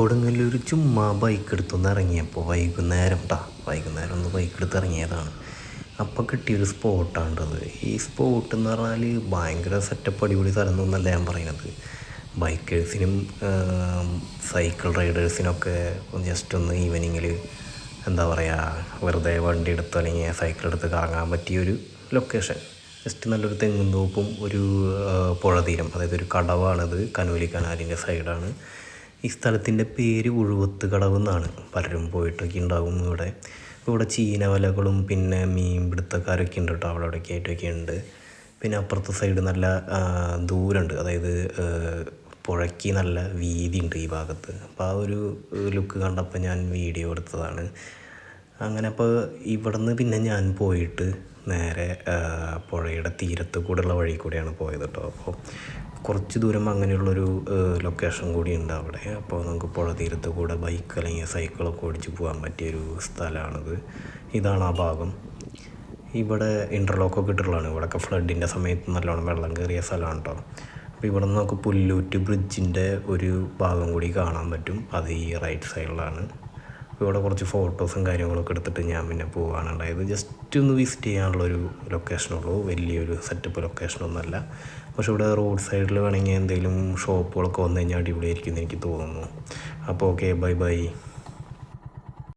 കൊടുങ്ങല്ലൂർ ചുമ്മാ ബൈക്ക് എടുത്തൊന്ന് ഇറങ്ങിയപ്പോൾ വൈകുന്നേരം ടാ വൈകുന്നേരം ഒന്ന് ബൈക്ക് എടുത്ത് ഇറങ്ങിയതാണ്. അപ്പോൾ കിട്ടിയൊരു സ്പോട്ടാണ്ടത് ഈ സ്പോട്ട് എന്ന് പറഞ്ഞാൽ ഭയങ്കര സെറ്റപ്പ് അടിപൊളി സ്ഥലം എന്നല്ല ഞാൻ പറയുന്നത് ബൈക്കേഴ്സിനും സൈക്കിൾ റൈഡേഴ്സിനൊക്കെ ജസ്റ്റ് ഒന്ന് ഈവനിങ്ങിൽ എന്താ പറയുക വെറുതെ വണ്ടി എടുത്ത് അല്ലെങ്കിൽ സൈക്കിൾ എടുത്ത് കറങ്ങാൻ പറ്റിയൊരു ലൊക്കേഷൻ. ജസ്റ്റ് നല്ലൊരു തെങ്ങും തോപ്പും ഒരു പുഴ തീരം അതായത് ഒരു കടവാണത് കനോലി കനാലിന്റെ സൈഡാണ് ഈ സ്ഥലത്തിന്റെ പേര് ഉഴുവത്ത് കടവ് എന്നാണ്. പലരും പോയിട്ടൊക്കെ ഉണ്ടാകും ഇവിടെ. ഇവിടെ ചീനവലകളും പിന്നെ മീൻ പിടുത്തക്കാരൊക്കെ ഉണ്ട് കേട്ടോ. അവിടെ അവിടെയൊക്കെ ആയിട്ടൊക്കെ ഉണ്ട്. പിന്നെ അപ്പുറത്തെ സൈഡ് നല്ല ദൂരമുണ്ട്. അതായത് പുഴയ്ക്ക് നല്ല വീതിയുണ്ട് ഈ ഭാഗത്ത്. അപ്പോൾ ആ ഒരു ലുക്ക് കണ്ടപ്പോൾ ഞാൻ വീഡിയോ എടുത്തതാണ്. അങ്ങനെ അപ്പോൾ ഇവിടുന്ന് പിന്നെ ഞാൻ പോയിട്ട് നേരെ പുഴയുടെ തീരത്ത് കൂടെയുള്ള വഴി കൂടെയാണ് പോയത് കേട്ടോ അപ്പോൾ കുറച്ച് ദൂരം അങ്ങനെയുള്ളൊരു ലൊക്കേഷൻ കൂടി ഉണ്ട് അവിടെ. അപ്പോൾ നമുക്ക് പുഴ തീരത്ത് കൂടെ ബൈക്ക് അല്ലെങ്കിൽ സൈക്കിളൊക്കെ ഓടിച്ച് പോകാൻ പറ്റിയൊരു സ്ഥലമാണിത്. ഇതാണ് ആ ഭാഗം. ഇവിടെ ഇന്റർലോക്കൊക്കെ ഇട്ടിട്ടുള്ളതാണ്. ഇവിടെയൊക്കെ ഫ്ലഡിന്റെ സമയത്ത് നല്ലോണം വെള്ളം കയറിയ സ്ഥലമാണ് കേട്ടോ അപ്പോൾ ഇവിടെ നിന്ന് നമുക്ക് പുല്ലൂറ്റ് ബ്രിഡ്ജിന്റെ ഒരു ഭാഗം കൂടി കാണാൻ പറ്റും. അത് ഈ റൈറ്റ് സൈഡിലാണ് ഇവിടെ കുറച്ച് ഫോട്ടോസും കാര്യങ്ങളൊക്കെ എടുത്തിട്ട് ഞാൻ പിന്നെ പോവാണ് ഉണ്ടായത് ജസ്റ്റ് ഒന്ന് വിസിറ്റ് ചെയ്യാനുള്ള ഒരു ലൊക്കേഷനുള്ളൂ വലിയൊരു സെറ്റപ്പ് ലൊക്കേഷനൊന്നുമല്ല പക്ഷേ ഇവിടെ റോഡ് സൈഡിൽ വേണമെങ്കിൽ എന്തെങ്കിലും ഷോപ്പുകളൊക്കെ വന്നു കഴിഞ്ഞാൽ അടിപൊളിയായിരിക്കും എന്ന് എനിക്ക് തോന്നുന്നു. അപ്പോൾ ഓക്കെ ബൈ ബൈ